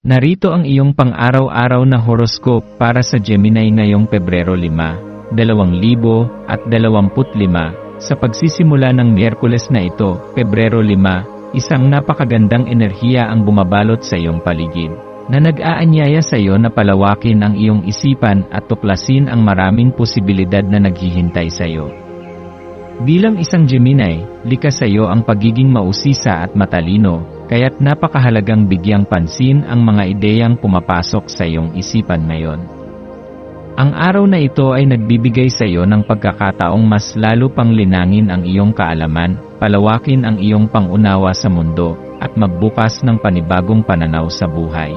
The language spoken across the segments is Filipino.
Narito ang iyong pang-araw-araw na horoscope para sa Gemini ngayong Pebrero 5, 2025, sa pagsisimula ng Miyerkules na ito, Pebrero 5, isang napakagandang enerhiya ang bumabalot sa iyong paligid, na nag-aanyaya sa iyo na palawakin ang iyong isipan at tuklasin ang maraming posibilidad na naghihintay sa iyo. Bilang isang Gemini, likas sa iyo ang pagiging mausisa at matalino, kaya't napakahalagang bigyang pansin ang mga ideyang pumapasok sa iyong isipan ngayon. Ang araw na ito ay nagbibigay sa iyo ng pagkakataong mas lalo pang linangin ang iyong kaalaman, palawakin ang iyong pangunawa sa mundo, at magbukas ng panibagong pananaw sa buhay.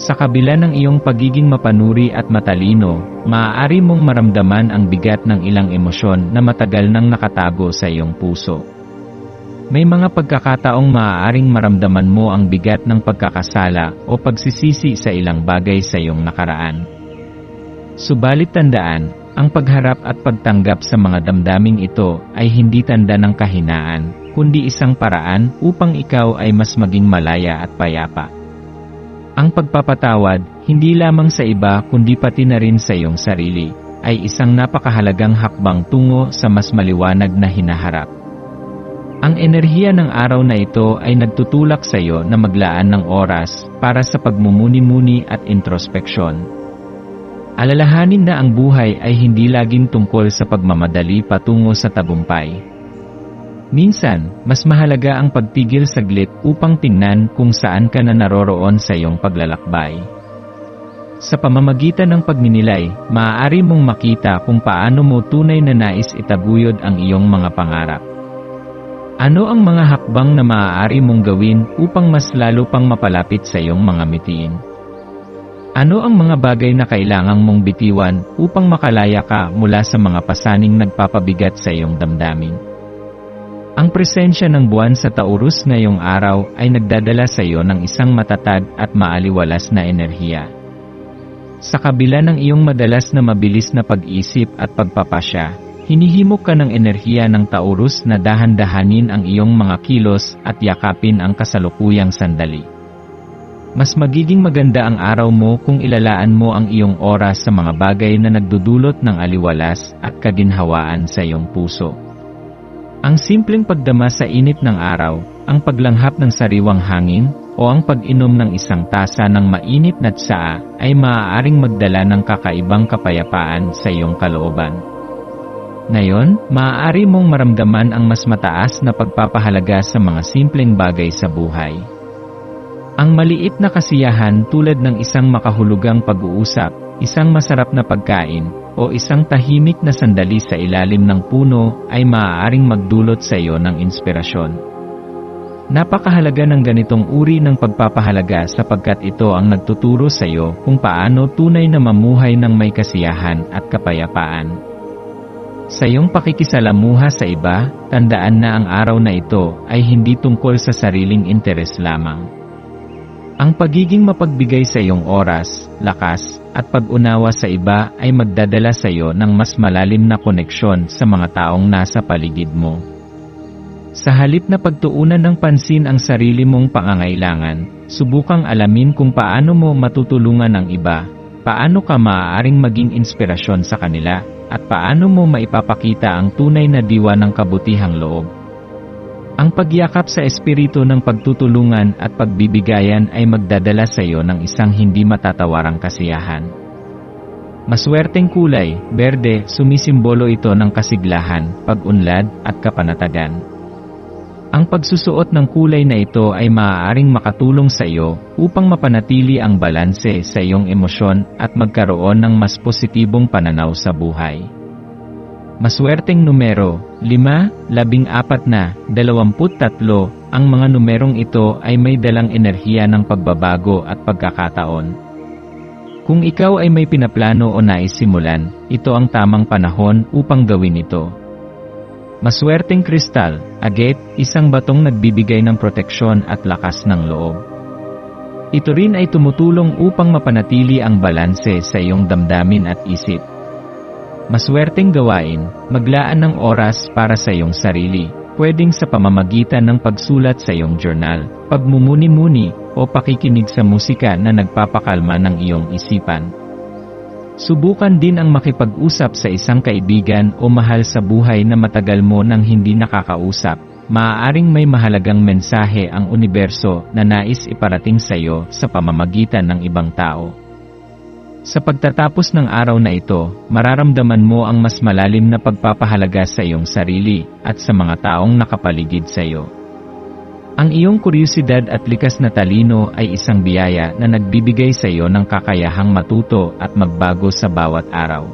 Sa kabila ng iyong pagiging mapanuri at matalino, maaari mong maramdaman ang bigat ng ilang emosyon na matagal nang nakatago sa iyong puso. May mga pagkakataong maaaring maramdaman mo ang bigat ng pagkakasala o pagsisisi sa ilang bagay sa iyong nakaraan. Subalit tandaan, ang pagharap at pagtanggap sa mga damdaming ito ay hindi tanda ng kahinaan, kundi isang paraan upang ikaw ay mas maging malaya at payapa. Ang pagpapatawad, hindi lamang sa iba kundi pati na rin sa iyong sarili, ay isang napakahalagang hakbang tungo sa mas maliwanag na hinaharap. Ang enerhiya ng araw na ito ay nagtutulak sa iyo na maglaan ng oras para sa pagmumuni-muni at introspeksyon. Alalahanin na ang buhay ay hindi laging tungkol sa pagmamadali patungo sa tabumpay. Minsan, mas mahalaga ang pagtigil saglit upang tingnan kung saan ka na naroroon sa iyong paglalakbay. Sa pamamagitan ng pagninilay, maaari mong makita kung paano mo tunay na nais itaguyod ang iyong mga pangarap. Ano ang mga hakbang na maaari mong gawin upang mas lalo pang mapalapit sa iyong mga mitiin? Ano ang mga bagay na kailangang mong bitiwan upang makalaya ka mula sa mga pasaning nagpapabigat sa iyong damdamin? Ang presensya ng buwan sa Taurus ngayong araw ay nagdadala sa iyo ng isang matatag at maaliwalas na enerhiya. Sa kabila ng iyong madalas na mabilis na pag-isip at pagpapasya, hinihimok ka ng enerhiya ng Taurus na dahan-dahanin ang iyong mga kilos at yakapin ang kasalukuyang sandali. Mas magiging maganda ang araw mo kung ilalaan mo ang iyong oras sa mga bagay na nagdudulot ng aliwalas at kaginhawaan sa iyong puso. Ang simpleng pagdama sa init ng araw, ang paglanghap ng sariwang hangin, o ang pag-inom ng isang tasa ng mainit na tsaa ay maaaring magdala ng kakaibang kapayapaan sa iyong kalooban. Ngayon, maaari mong maramdaman ang mas mataas na pagpapahalaga sa mga simpleng bagay sa buhay. Ang maliit na kasiyahan tulad ng isang makahulugang pag-uusap, isang masarap na pagkain, o isang tahimik na sandali sa ilalim ng puno ay maaaring magdulot sa iyo ng inspirasyon. Napakahalaga ng ganitong uri ng pagpapahalaga sapagkat ito ang nagtuturo sa iyo kung paano tunay na mamuhay ng may kasiyahan at kapayapaan. Sa iyong pakikisalamuha sa iba, tandaan na ang araw na ito ay hindi tungkol sa sariling interes lamang. Ang pagiging mapagbigay sa iyong oras, lakas, at pag-unawa sa iba ay magdadala sa iyo ng mas malalim na koneksyon sa mga taong nasa paligid mo. Sa halip na pagtuunan ng pansin ang sarili mong pangangailangan, subukang alamin kung paano mo matutulungan ang iba, paano ka maaaring maging inspirasyon sa kanila, at paano mo maipapakita ang tunay na diwa ng kabutihang loob. Ang pagyakap sa espiritu ng pagtutulungan at pagbibigayan ay magdadala sa iyo ng isang hindi matatawarang kasiyahan. Maswerteng kulay, berde, sumisimbolo ito ng kasiglahan, pag-unlad, at kapanatagan. Ang pagsusuot ng kulay na ito ay maaaring makatulong sa iyo upang mapanatili ang balanse sa iyong emosyon at magkaroon ng mas positibong pananaw sa buhay. Maswerteng numero, 5, 14 na, 23, ang mga numerong ito ay may dalang enerhiya ng pagbabago at pagkakataon. Kung ikaw ay may pinaplano o naisimulan, ito ang tamang panahon upang gawin ito. Maswerteng kristal, agate, isang batong nagbibigay ng proteksyon at lakas ng loob. Ito rin ay tumutulong upang mapanatili ang balanse sa iyong damdamin at isip. Maswerteng gawain, maglaan ng oras para sa iyong sarili, pwedeng sa pamamagitan ng pagsulat sa iyong journal, pagmumuni-muni, o pakikinig sa musika na nagpapakalma ng iyong isipan. Subukan din ang makipag-usap sa isang kaibigan o mahal sa buhay na matagal mo nang hindi nakakausap. Maaaring may mahalagang mensahe ang universo na nais iparating sa iyo sa pamamagitan ng ibang tao. Sa pagtatapos ng araw na ito, mararamdaman mo ang mas malalim na pagpapahalaga sa iyong sarili at sa mga taong nakapaligid sa iyo. Ang iyong kuryosidad at likas na talino ay isang biyaya na nagbibigay sa iyo ng kakayahang matuto at magbago sa bawat araw.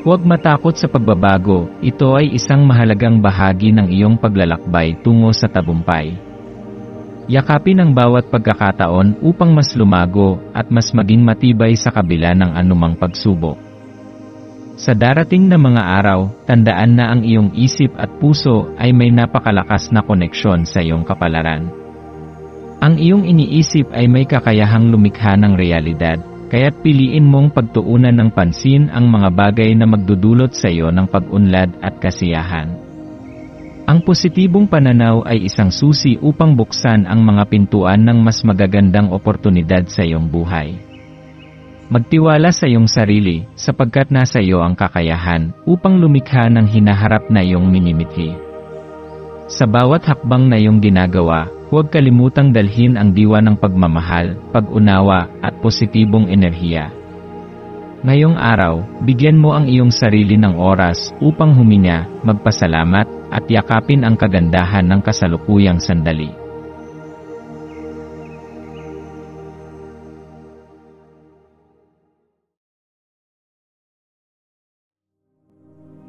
Huwag matakot sa pagbabago, ito ay isang mahalagang bahagi ng iyong paglalakbay tungo sa tabumpay. Yakapin ang bawat pagkakataon upang mas lumago at mas maging matibay sa kabila ng anumang pagsubok. Sa darating na mga araw, tandaan na ang iyong isip at puso ay may napakalakas na koneksyon sa iyong kapalaran. Ang iyong iniisip ay may kakayahang lumikha ng realidad, kaya't piliin mong pagtuunan ng pansin ang mga bagay na magdudulot sa iyo ng pag-unlad at kasiyahan. Ang positibong pananaw ay isang susi upang buksan ang mga pintuan ng mas magagandang oportunidad sa iyong buhay. Magtiwala sa iyong sarili sapagkat nasa iyo ang kakayahan upang lumikha ng hinaharap na iyong minimithi. Sa bawat hakbang na iyong ginagawa, huwag kalimutang dalhin ang diwa ng pagmamahal, pag-unawa, at positibong enerhiya. Ngayong araw, bigyan mo ang iyong sarili ng oras upang huminga, magpasalamat, at yakapin ang kagandahan ng kasalukuyang sandali.